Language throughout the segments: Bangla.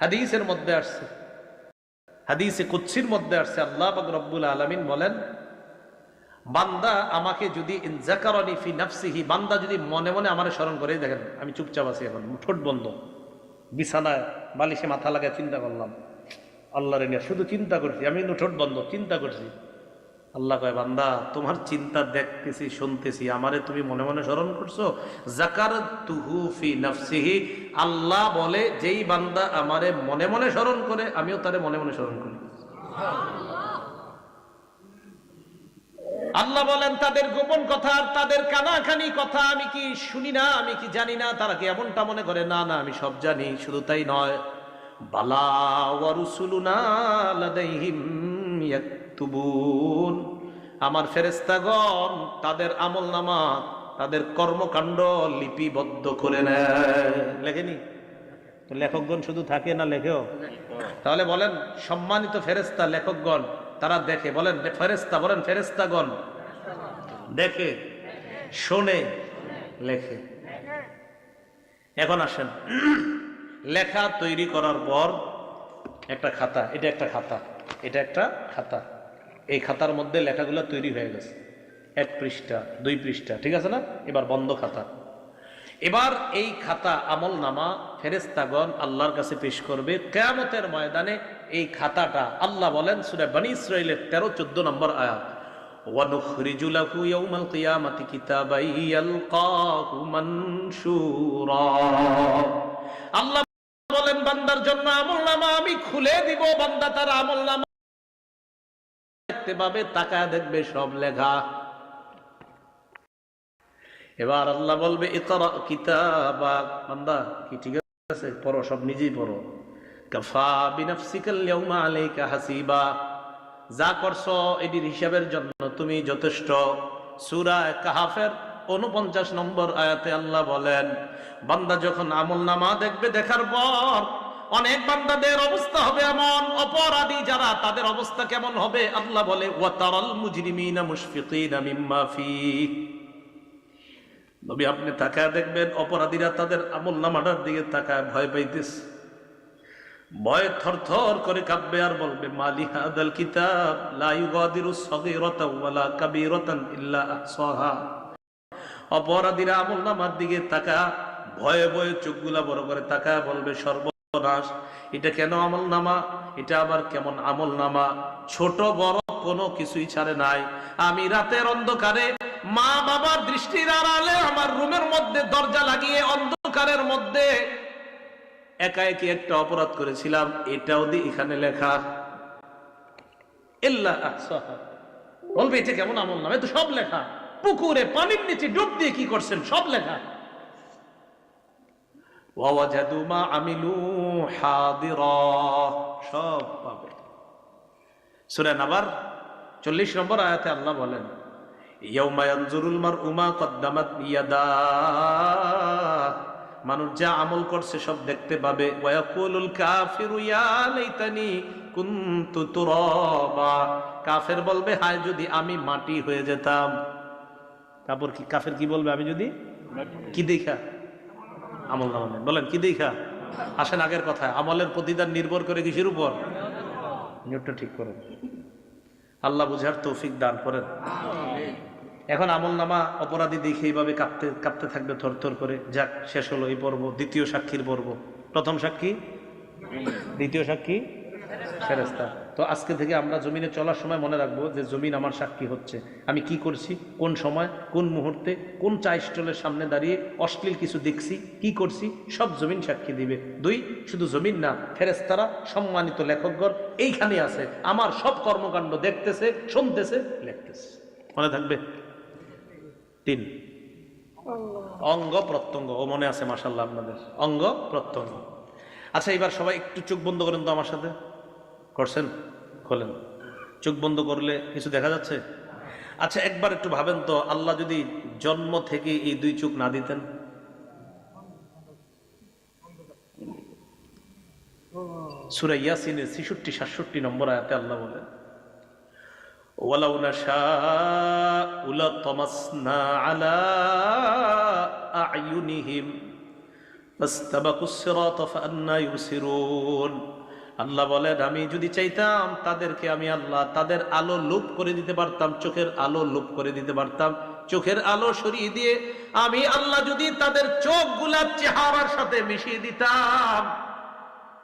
হাদিসের মধ্যে আসছে। হাদিসে কুচ্ছির মধ্যে আসছে, আল্লাহ রব্বুল আলামিন বলেন, বান্দা আমাকে যদি ইনজাকারনি ফি নাফসিহি, বান্দা যদি মনে মনে আমার স্মরণ করে দেখেন, আমি চুপচাপ আছি এখন, ঠোঁট বন্ধ, বিছানায় বালিশে মাথা লাগায় চিন্তা করলাম, আল্লাহরে নিয়ে শুধু চিন্তা করছি, আমি কিন্তু ঠোঁট বন্ধ, চিন্তা করছি। আল্লাহ কয়, বান্দা, তোমার চিন্তা দেখতেছি, শুনতেছি, আমারে তুমি মনে মনে স্মরণ করছ? জাকার তুহু ফি নাফসিহি, আল্লাহ বলে, যেই বান্দা আমারে মনে মনে স্মরণ করে, আমিও তারে মনে মনে স্মরণ করি। আল্লাহ বলেন, তাদের গোপন কথা আর তাদের কানাখানি কথা আমি কি শুনি না, আমি কি জানি না, তারা কি এমনটা মনে করে? না না, আমি সব জানি, শুধু তাই নয়, বালা ওয়ারুসুলুনা লাদাইহিম আমার ফেরেশতাগণ তাদের আমলনামা, তাদের কর্মকাণ্ড লিপিবদ্ধ করে নেয়। লেখেনি? লেখকগণ শুধু থাকে না লেখেও? তাহলে বলেন, সম্মানিত ফেরেস্তা লেখকগণ, তারা দেখে, বলেন ফেরেস্তা বলেন ফেরেস্তাগণ দেখে, শোনে, লেখে। এখন আসেন। লেখা তৈরি করার পর একটা খাতা, এটা একটা খাতা, এটা একটা খাতা। এই খাতার মধ্যে লেখাগুলো তৈরি হয়ে গেছে। এক পৃষ্ঠা, দুই পৃষ্ঠা, ঠিক আছে না? এবার বন্ধ খাতা। এবার এই খাতা আমল নামা ফেরেস্তাগন আল্লাহর কাছে পেশ করবে। কেয়ামতের ময়দানে এই খাতাটা আল্লাহ বলেন, সুরে বানী ইসরায়েলের তেরো, চোদ্দ নম্বর আয়াত আল্লাহ বলেন, বান্দার জন্য আমল নামা আমি খুলে দিব। বান্দা তার আমল নামা দেখতে পাবে তাকায় দেখবে সব লেখা। এবার আল্লাহ বলবে আছে? পড়ো, সব নিজেই পড়ো। যা করছ, এটির হিসাবের জন্য তুমি যথেষ্ট। কাহাফের উনপঞ্চাশ নম্বর আয়াতে আল্লাহ বলেন, বান্দা যখন আমল নামা দেখবে, দেখার পর অনেক বান্দাদের অবস্থা হবে এমন, অপরাধী যারা, তাদের অবস্থা কেমন হবে? আল্লাহ বলে, ওয়াতারাল মুজরিমিনা মুশফিকিনা মিম্মা ফিহ নবী, আপনি তাকায় দেখবেন, অপরাধীরা তাদের আমল নামাটার দিকে তাকায়, ভয় পাইতেছে। ভয় থরথর করে কাঁপবে আর বলবে, মালি কিতাব, লা ইউগাদিরু সগীরাতাও ওয়ালা কাবীরাতান ইল্লা আহসাহা। অপরাধীরা আমল নামার দিকে তাকা ভয়ে ভয়ে চোখগুলা বড় করে তাকায়, বলবে সর্বনাশ। এটা কেন আমল নামা এটা আবার কেমন আমল নামা ছোট, বড় কোনো কিছুই ছাড়ে নাই। আমি রাতের অন্ধকারে মা বাবার দৃষ্টির আড়ালে আমার রুমের মধ্যে দরজা লাগিয়ে অন্ধকারের মধ্যে একা একই একটা অপরাধ করেছিলাম। এটাও দি এখানে লেখা। বলবে, এটা কেমন আমল নামে তো সব লেখা। পুকুরে পানির নিচে ডুব দিয়ে কি করছেন? সব লেখা। ওয়াজাদু মা আমিলু হাদিরা সব পাবে। সূরা নাবার 40 নম্বর আয়াতে আল্লাহ বলেন মানুষ যা আমল করছে সব দেখতে পাবে। কাফের বলবে হায় যদি আমি মাটি হয়ে যেতাম। তারপর কি কাফের কি বলবে আমি যদি কি দেখা? আমল নামা নেন। বলেন, কি দেখা? আসেন আগের কথা আমলের প্রতিদান নির্ভর করে কিসের উপর? নিয়মটা ঠিক করেন। আল্লাহ বুঝার তৌফিক দান করেন। এখন আমল নামা অপরাধী দেখে এইভাবে কাঁপতে কাঁপতে থাকবে থর থর করে। যাক, শেষ হলো এই পর্ব, দ্বিতীয় সাক্ষীর পর্ব। প্রথম সাক্ষী? দ্বিতীয় সাক্ষী? ফেরেস্তা তো আজকে থেকে আমরা জমিনে চলার সময় মনে রাখব যে জমিন আমার সাক্ষী হচ্ছে। আমি কি করছি? কোন সময়? কোন মুহূর্তে? কোন চা স্টলের সামনে দাঁড়িয়ে অশ্লীল কিছু দেখছি? কি করছি? সব জমিন সাক্ষী দিবে। দুই, শুধু জমিন না ফেরেস্তারা সম্মানিত লেখকগণ, এইখানে আছে। আমার সব কর্মকাণ্ড দেখতেছে, শুনতেছে, লিখতেছে। মনে থাকবে? তিন। অঙ্গ প্রত্যঙ্গ। ও মনে আছে মাসাল্লাহ আপনাদের। অঙ্গ প্রত্যঙ্গ। আচ্ছা এবার সবাই একটু চোখ বন্ধ করেন তো আমার সাথে। করছেন খোলেন চোখ বন্ধ করলে কিছু দেখা যাচ্ছে আচ্ছা একবার একটু ভাবেন তো আল্লাহ যদি জন্ম থেকে এই দুই চোখ না দিতেন সুরা ইয়াসিনের ছিষট্টি সাতষট্টি নম্বর আয়াতে আল্লাহ বলেন ولو نشاء لطمسنا على أعينهم فاستبقوا الصراط فأنا يبصرون আল্লাহ বলেন, আমি যদি চাইতাম তাদেরকে আমি আল্লাহ তাদের আলো লোপ করে দিতে পারতাম, চোখের আলো লোপ করে দিতে পারতাম, চোখের আলো সরিয়ে দিয়ে আমি আল্লাহ যদি তাদের চোখগুলার চেহারার সাথে মিশিয়ে দিতাম,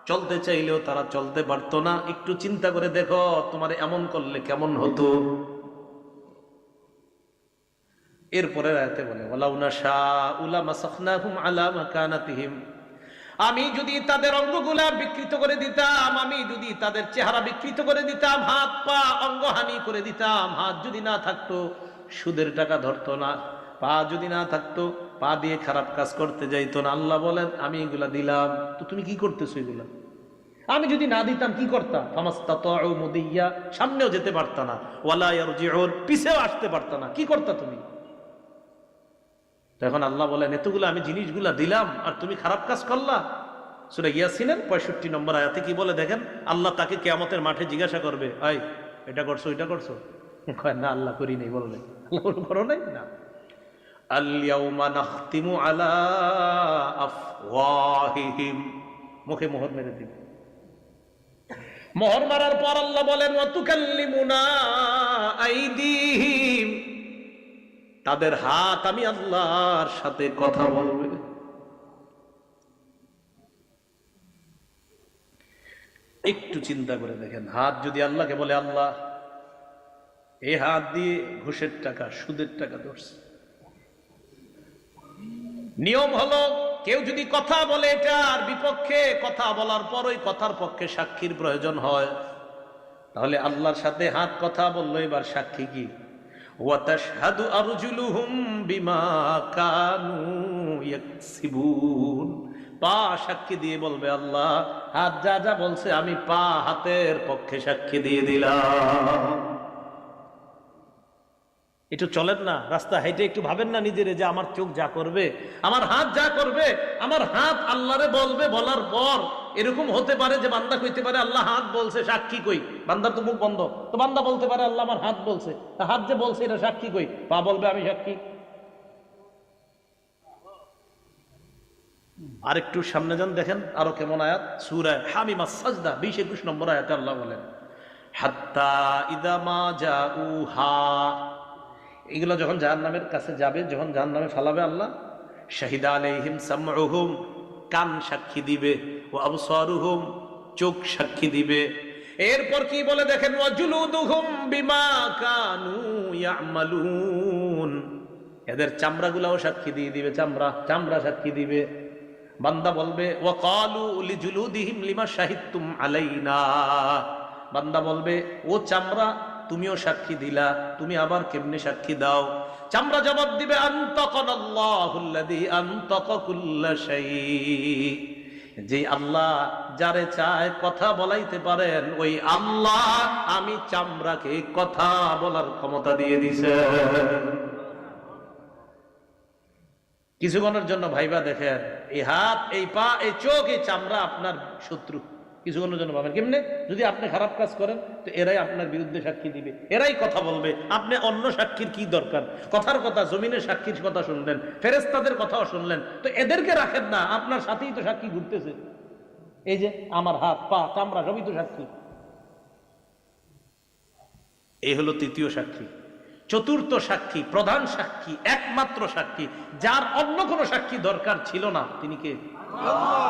চলতে চাইলেও তারা চলতে পারতো না। একটু চিন্তা করে দেখো, তোমার এমন করলে কেমন হতো? এরপরে রাতে বলে ওলাউনা শাহ উলামা সখনাহুম আলা মাকানাতিহিম। আমি যদি তাদের অঙ্গগুলা বিকৃত করে দিতাম, আমি যদি তাদের চেহারা বিকৃত করে দিতাম, হাত পা অঙ্গহানি করে দিতাম, হাত যদি না থাকতো, সুদের টাকা ধরতো না, পা যদি না থাকতো, পা দিয়ে খারাপ কাজ করতে যাইতো না। আল্লাহ বলেন, আমি এগুলা দিলাম। তো তুমি কি করতেছো এগুলা? আমি যদি না দিতাম, কি করতাম? সামনেও যেতে পারত না। ওয়ালা ইয়ারজিউন, পিছেও আসতে পারত না। কি করতা তুমি? তখন আল্লাহ বলেন, এতগুলো আমি জিনিসগুলা দিলাম আর তুমি খারাপ কাজ করলা? সুরে গিয়াছিলেন পঁয়ষট্টি নম্বর আয়াতে কি বলে দেখেন? আল্লাহ তাকে কেয়ামতের মাঠে জিজ্ঞাসা করবে, আই, এটা করছ এটা করছ? না, আল্লাহ করি নেই বলবে আল্লাহ করো নাই? না। মুখে মোহর মেরে মারার পর আল্লাহ বলেন তাদের হাত আমি আল্লাহর সাথে কথা বলবে। একটু চিন্তা করে দেখেন, হাত যদি আল্লাহকে বলে, আল্লাহ এই হাত দিয়ে ঘুষের টাকা, সুদের টাকা ধরছে। নিয়ম হলো, কেউ যদি কথা বলে এটার বিপক্ষে কথা বলার পর ওই কথার পক্ষে সাক্ষীর প্রয়োজন হয়। তাহলে আল্লাহর সাথে হাত কথা বলল, এবার সাক্ষী কি? পা সাক্ষী দিয়ে বলবে আল্লাহ, হাত যা যা বলছে আমি পা হাতের পক্ষে সাক্ষী দিয়ে দিলাম। একটু চলেন না, রাস্তা হেঁটে একটু ভাবেন না নিজেরে যে আমার চোখ যা করবে। আমার হাত যা করবে, আমার হাত আল্লাহরে বলবে, বলার পর এরকম হতে পারে যে বান্দা কইতে পারে, আল্লাহ হাত বলছে, সাক্ষী কই? বান্দার তো মুখ বন্ধ। তো বান্দা বলতে পারে, আল্লাহ আমার হাত বলছে। হাত যে বলছে, এটা সাক্ষী কই? পা বলবে, আমি সাক্ষী। আর একটু সামনে যান, দেখেন আরও কেমন আয়াত। সুরায় হামিমা সাজদা, বিশ একুশ নম্বর আয়াতে আল্লাহ বলেন, হাত্তা ইদামা যা উহা এগুলো যখন জাহান নামের কাছে যাবে, যখন জাহান নামে ফালাবে আল্লাহ, শাহিদা আলাইহিম সামউহুম। কান সাক্ষী দিবে। ও আবসারুহুম, চোখ সাক্ষী দিবে। এরপর কি বলে দেখেন ওয়াজুলুদুহুম বিমা কানু এদের চামড়াগুলাও সাক্ষী দিয়ে দিবে, চামড়া চামড়া সাক্ষী দিবে। বান্দা বলবে ওয়াকালু লিজুলুদিহিম লিমা শাহিদতুম আলাইনা। বান্দা বলবে, ও চামড়া, তুমিও সাক্ষী দিলা, তুমি আবার কেমনে সাক্ষী দাও? চামড়া জবাব দিবে, আন্তকনাল্লাহুল্লাযী আন্তক কুল্লা শাই যে আল্লাহ যারে চায় কথা বলাইতে পারেন, ওই আল্লাহ আমি চামড়াকে কথা বলার ক্ষমতা দিয়ে দিছে। কিছুক্ষণের জন্য ভাইবা দেখেন, এই হাত, এই পা, এই চোখ, এই চামড়া আপনার শত্রু। কিছুক্ষণের জন্য ভাবেন। কেমনে? যদি আপনি খারাপ কাজ করেন, তো এরাই আপনার বিরুদ্ধে সাক্ষী দিবে। এরাই কথা বলবে। আপনি অন্য সাক্ষীর কি দরকার? কথার কথা, জমিনের সাক্ষীর কথা শুনলেন ফেরেস্তাদের কথাও শুনলেন। তো এদেরকে রাখেন না। আপনার সাথেই তো সাক্ষী ঘুরতেছে। এই যে আমার হাত, পা, চামড়া, সবই তো সাক্ষী। এই হলো তৃতীয় সাক্ষী। চতুর্থ সাক্ষী প্রধান সাক্ষী একমাত্র সাক্ষী যার অন্য কোনো সাক্ষী দরকার ছিল না। তিনি কে?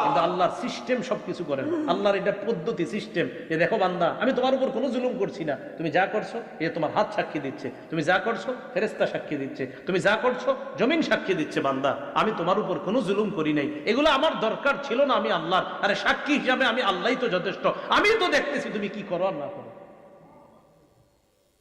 কিন্তু আল্লাহর সিস্টেম সবকিছু করেন। আল্লাহর এটা পদ্ধতি সিস্টেম যে দেখো বান্দা আমি তোমার উপর কোনো জুলুম করছি না। তুমি যা করছ এ তোমার হাত সাক্ষী দিচ্ছে। তুমি যা করছ ফেরেস্তা সাক্ষী দিচ্ছে। তুমি যা করছ জমিন সাক্ষী দিচ্ছে বান্দা। আমি তোমার উপর কোনো জুলুম করি নাই। এগুলো আমার দরকার ছিল না আমি আল্লাহর। আরে সাক্ষী হিসাবে আমি আল্লাহই তো যথেষ্ট। আমি তো দেখতেছি তুমি কি করো আর না করো।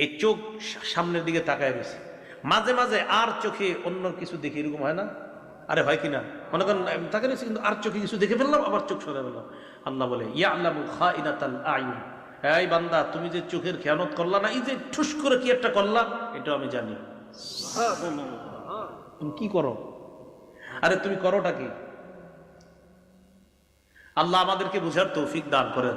এই চোখ সামনের দিকে তাকায় গেছে মাঝে মাঝে আর চোখে অন্য কিছু দেখি এরকম হয় না? আরে হয় কিনা মনে করেন তাকে রয়েছে কিন্তু আর চোখে কিছু দেখে ফেললাম আবার চোখ সরে ফেললাম। আল্লাহ বলে ইয়া আল্লাহ খা ইনাতাল আইন এই বান্দা তুমি যে চোখের খেয়ানত করলা না এই যে ঠুস করে কি একটা করলা এটা আমি জানি। তুমি কি করো? আরে তুমি করোটা কি? আল্লাহ আমাদেরকে বুঝার তৌফিক দান করেন।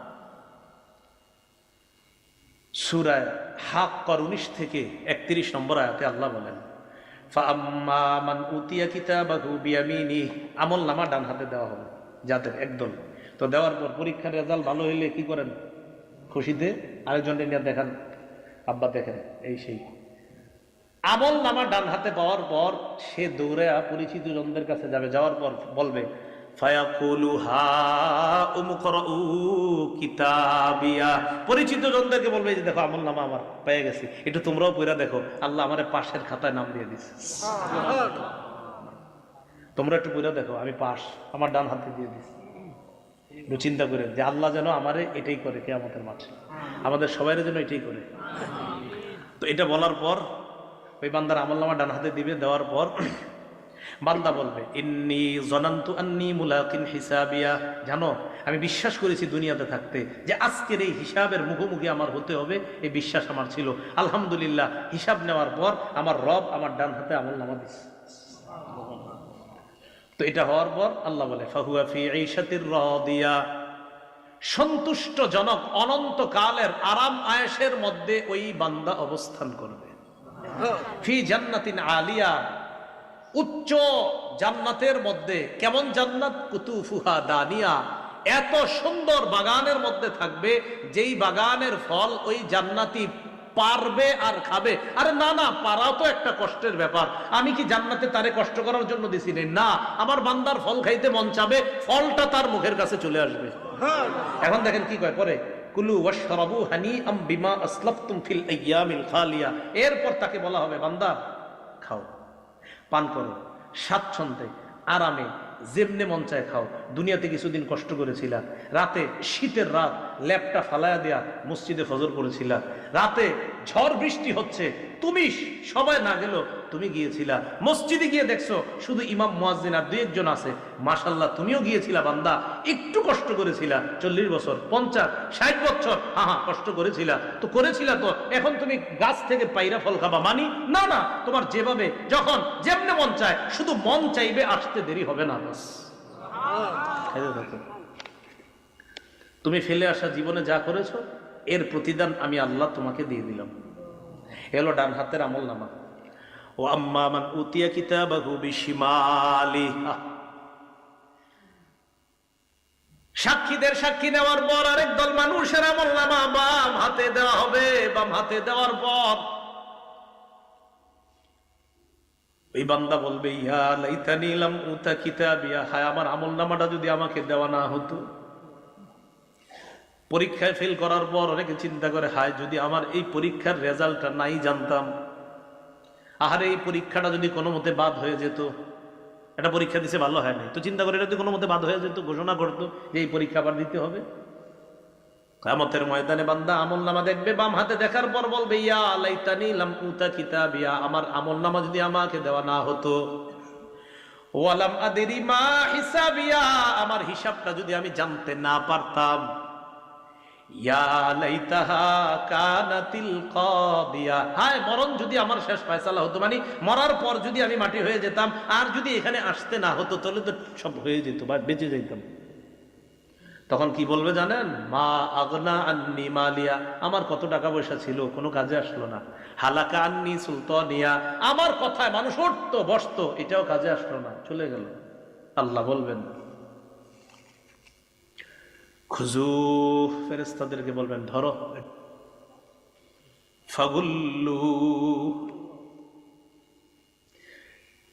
সুরায় হাক কর উনিশ থেকে একত্রিশ নম্বর আয়াতে আল্লাহ বলেন ফাম্মা মান উতিয়া কিতাবাহু বিয়ামিনি, আমল নামা ডান হাতে দেওয়া হবে, যাদের একদল। তো দেওয়ার পর পরীক্ষার রেজাল্ট ভালো হইলে কি করেন? খুশিতে আরেকজনকে নিয়ে দেখান। আব্বা দেখেন, এই সেই। আমল নামা ডান হাতে পাওয়ার পর সে দৌড়ে পরিচিত জনদের কাছে যাবে, যাওয়ার পর বলবে পরিচিত জনদেরকে বলবে যে দেখো, আমল নামা আমার পেয়ে গেছি। একটু তোমরাও পইরা দেখো। আল্লাহ আমার পাশের খাতায় নাম দিয়ে দিছে। তোমরা একটু পইরা দেখো, আমি পাশ, আমার ডান হাতে দিয়ে দিছি। চিন্তা করে যে আল্লাহ যেন আমারে এটাই করে কে আমাদের মাঠে। আমাদের সবাই যেন এটাই করে। তো এটা বলার পর, ওই বান্দার আমল নামা ডান হাতে দিবে, দেওয়ার পর বান্দা বলবে, ইন্নি জনান্তু আন্নি মুলাকিন হিসাবিয়া। জানো, আমি বিশ্বাস করেছি দুনিয়াতে থাকতে যে আজকের এই হিসাবের মুখোমুখি আমার হতে হবে, এই বিশ্বাস আমার ছিল। আলহামদুলিল্লাহ, হিসাব নেওয়ার পর আমার রব আমার ডান হাতে আমল নামা দিচ্ছে তো এটা হওয়ার পর আল্লাহ বলে, ফাহুয়া ফি ঈশাতির রাদিয়া। সন্তুষ্টজনক অনন্তকালের আরাম আয়েশের মধ্যে ওই বান্দা অবস্থান করবে। ফি জান্নাতিন আলিয়া। উচ্চ জান্নাতের মধ্যে, কেমন জান্নাত? কুতুফুহা দানিয়া। এত সুন্দর বাগানের মধ্যে থাকবে, যেই বাগানের ফল ওই জান্নাতি পারবে আর খাবে। আরে না না, পারাও তো একটা কষ্টের ব্যাপার। আমি কি জান্নাতে তারে কষ্ট করার জন্য দিছি? না? আমার বান্দার ফল খাইতে মন চাবে, ফলটা তার মুখের কাছে চলে আসবে। এখন দেখেন কি কয় পরে, কুলু ওয়াশরাবু হানি আম বিমা আসলাফতুম ফিল আইয়ামিল খালিয়া। এরপর তাকে বলা হবে, বান্দা, খাও। পান করো, স্বাচ্ছন্দ্যে, আরামে, যেমনে মন চায় খাও। দুনিয়াতে কিছুদিন কষ্ট করেছিলা। রাতে শীতের রাত ল্যাপটা ফালায়া দেয়া মসজিদে ফজর করেছিলা রাতে ঝড় বৃষ্টি হচ্ছে। তুমি সবাই না গেল তুমি গিয়েছিলা। মসজিদে গিয়ে দেখছ শুধু ইমাম মুয়াজ্জিন আর দুই একজন আছে। মাশাল্লাহ তুমিও গিয়েছিলা বান্দা। একটু কষ্ট করেছিলা। চল্লিশ বছর পঞ্চাশ ষাট বছর। হ্যাঁ হ্যাঁ কষ্ট করেছিলা। তো করেছিলা তো এখন তুমি গাছ থেকে পাইরা ফল খাবা। মানি না না তোমার যেভাবে যখন যেমনে মন চায় শুধু মন চাইবে আসতে দেরি হবে না বাস। তুমি ফেলে আসা জীবনে যা করেছ এর প্রতিদান আমি আল্লাহ তোমাকে দিয়ে দিলাম। এলো ডান হাতের আমল নামা। ও আম্মা মান উতিয়া কিতাবাহু সাক্ষীদের সাক্ষী নেওয়ার পর আরেক দল মানুষের আমল নামা বাম হাতে দেওয়া হবে, বাম হাতে দেওয়ার পর ওই বান্দা বলবে ইয়া লাইতানি লাম উতা কিতাবিয়া। হায়, আমার আমল নামাটা যদি আমাকে দেওয়া না হতো। পরীক্ষায় ফেল করার পর অনেকে চিন্তা করে, হায়, যদি আমার এই পরীক্ষার রেজাল্টটা নাই জানতাম। আহারে, এই পরীক্ষাটা যদি কোনো মতে বাদ হয়ে যেত এটা পরীক্ষা দিছে ভালো হয় নাই। তো চিন্তা করে এটা যদি কোনো মতে বাদ হয়ে যেত, ঘোষণা করতো যে এই পরীক্ষা আবার দিতে হবে। কামতের ময়দানে বান্দা আমল নামা দেখবে, বাম হাতে দেখার পর বলবে, ইয়া লাইতানি লাম উতা কিতাবিয়া। আমার আমল নামা যদি আমাকে দেওয়া না হতো ওয়ালাম আদেরি মা হিসাবিয়া। আমার হিসাবটা যদি আমি জানতে না পারতাম যদি আমার শেষ হতো মানে মরার পর যদি আমি মাটি হয়ে যেতাম, আর যদি এখানে আসতে না হতো, তাহলে তো সব হয়ে যেত, বা বেঁচে যেতাম তখন কি বলবে জানেন? মা আগনা আন্নি মালিয়া। আমার কত টাকা পয়সা ছিল, কোনো কাজে আসলো না। হালাকা আন্নি সুলতানিয়া। আমার কথায় মানুষ উঠতো, বসতো, এটাও কাজে আসলো না, চলে গেল। আল্লাহ বলবেন খুজু ফেরেস্তাদেরকে বলবেন, ধরো। ফাগুল্লু,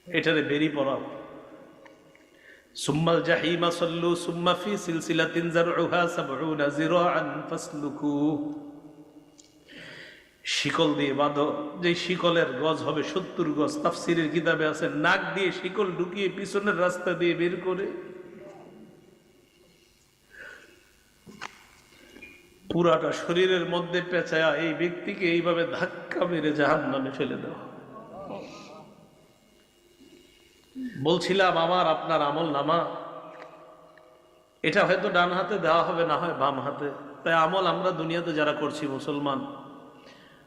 এটারে বেরি পড়াও জাহিমা সল্লু সুম্মা ফি সিলসিলাতিন জারউহা সাবউনা জিরাআন ফাসলুকু। শিকল দিয়ে বাঁধো। যে শিকলের গজ হবে সত্তর গজ, তাফসিরের কিতাবে আছে, নাক দিয়ে শিকল ঢুকিয়ে পিছনের রাস্তা দিয়ে বের করে। পুরাটা শরীরের মধ্যে পেঁচায়া এই ব্যক্তিকে এইভাবে ধাক্কা মেরে জাহান নামে ফেলে দেওয়া। বলছিলাম, আমার, আপনার আমল নামা। এটা হয়তো ডান হাতে দেওয়া হবে, না হয় বাম হাতে। তাই আমল আমরা দুনিয়াতে যারা করছি, মুসলমান,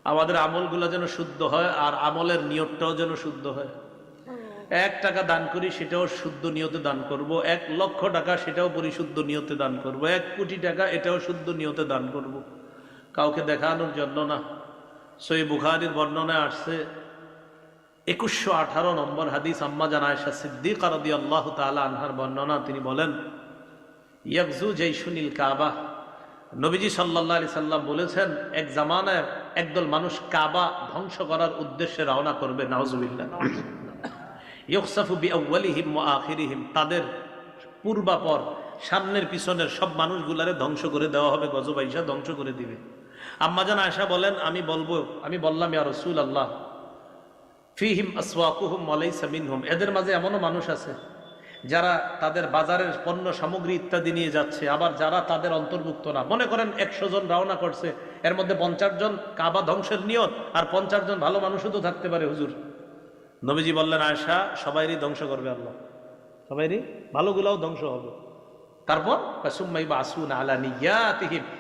আমাদের আমলগুলো যেন শুদ্ধ হয় আর আমলের নিয়তটাও যেন শুদ্ধ হয়। এক টাকা দান করি, সেটাও শুদ্ধ নিয়তে দান করব। এক লক্ষ টাকা, সেটাও পরিশুদ্ধ নিয়তে দান করব। এক কোটি টাকা, এটাও শুদ্ধ নিয়তে দান করব। কাউকে দেখানোর জন্য না। সই বুখারির বর্ণনায় আসছে, একুশশো আঠারো নম্বর হাদিস আম্মা জানায়শা সিদ্দিক আরদি আল্লাহ তালা আনহার বর্ণনা, তিনি বলেন ইয়াকজু সুনীল কাবা। নবীজি সাল্লাহ আলি সাল্লাম বলেছেন, এক জামানায় একদল মানুষ কাবা ধ্বংস করার উদ্দেশ্যে রওনা করবে নাওজুবিল্লাহ ইয়কসাফু বি আউ্বালিহিম আখিরিহিম। তাদের পূর্বাপর, সামনের পিছনের সব মানুষগুলারে ধ্বংস করে দেওয়া হবে গজবাইশা ধ্বংস করে দিবে। আম্মাজান আয়সা বলেন, আমি বলব, আমি বললাম, ইয়া রসুল আল্লাহ ফিহিম আসওয়াকুহুম ওয়ালাইসা মিনহুম। এদের মাঝে এমনও মানুষ আছে, যারা তাদের বাজারের পণ্য, সামগ্রী ইত্যাদি নিয়ে যাচ্ছে, আবার যারা তাদের অন্তর্ভুক্ত না। মনে করেন একশো জন রওনা করছে, এর মধ্যে পঞ্চাশ জন কাবা ধ্বংসের নিয়ত, আর পঞ্চাশ জন ভালো মানুষও তো থাকতে পারে, হুজুর। নবীজি বললেন আয়সা সবাইরই ধ্বংস করবে আল্লাহ। সবাইরই? ভালোগুলাও ধ্বংস হবে। তারপর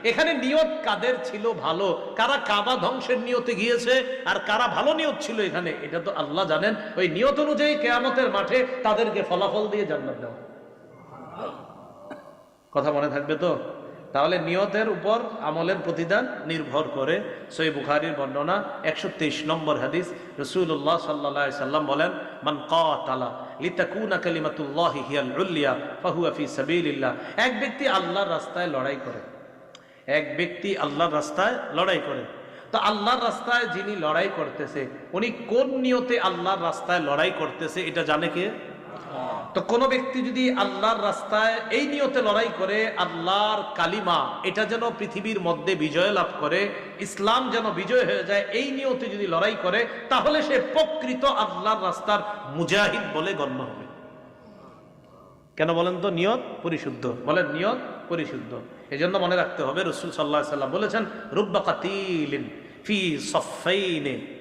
এখানে নিয়ত কাদের ছিল ভালো? কারা কাবা ধ্বংসের নিয়তে গিয়েছে আর কারা ভালো নিয়ত ছিল এখানে? এটা তো আল্লাহ জানেন। ওই নিয়ত অনুযায়ী কেয়ামতের মাঠে তাদেরকে ফলাফল দিয়ে জান্নাত দেওয়া। কথা মনে থাকবে তো? তাহলে নিয়তের উপর আমলের প্রতিদান নির্ভর করে। সই বুখারির বর্ণনা, একশো তেইশ নম্বর হাদিস রসুল্লাহ সাল্লা সাল্লাম বলেন, মান কালা লিতাকুনা কালিমাতুল্লাহ হিয়াল উল্লিয়া ফাহুয়া ফি সাবিলিল্লাহ। এক ব্যক্তি আল্লাহর রাস্তায় লড়াই করে। এক ব্যক্তি আল্লাহর রাস্তায় লড়াই করে। তো আল্লাহর রাস্তায় যিনি লড়াই করতেছে, উনি কোন নিয়তে আল্লাহর রাস্তায় লড়াই করতেছে, এটা জানে কে? তো কোনো ব্যক্তি যদি আল্লাহর রাস্তায় এই নিয়তে লড়াই করে, আল্লাহর কালিমা, এটা যেন পৃথিবীর মধ্যে বিজয় লাভ করে, ইসলাম যেন বিজয় হয়ে যায়, এই নিয়তে যদি লড়াই করে, তাহলে সে প্রকৃত আল্লাহর রাস্তার মুজাহিদ বলে গণ্য হবে। কেন বলেন তো? নিয়ত পরিশুদ্ধ। বলেন, নিয়ত পরিশুদ্ধ। এই জন্য মনে রাখতে হবে, রসুল সাল্লাহ সাল্লাম বলেছেন রুব্বা কাতিলিন ফি সফাইনে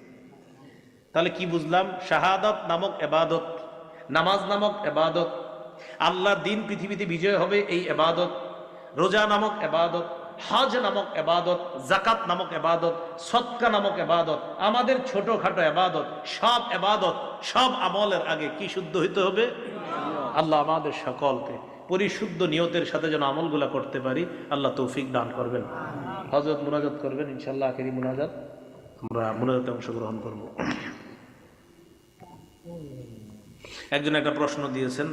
তাহলে কি বুঝলাম? শাহাদত নামক এবাদত, নামাজ নামক এবাদত আল্লাহ দিন পৃথিবীতে বিজয় হবে এই এবাদত, রোজা নামক এবাদত, হজ নামক এবাদত জাকাত নামক এবাদত সৎকা নামক এবাদত, আমাদের ছোটখাটো এবাদত, সব এবাদত, সব আমলের আগে কি শুদ্ধ হইতে হবে? আল্লাহ আমাদের সকলকে পরিশুদ্ধ নিয়তের সাথে যেন আমলগুলা করতে পারি, আল্লাহ তৌফিক দান করবেন। হজরত মুনাজাত করবেন ইনশাল্লাহ আখেরি মুনাজাত, আমরা মুনাজাতে অংশগ্রহণ করব। একজন একটা প্রশ্ন দিয়েছেন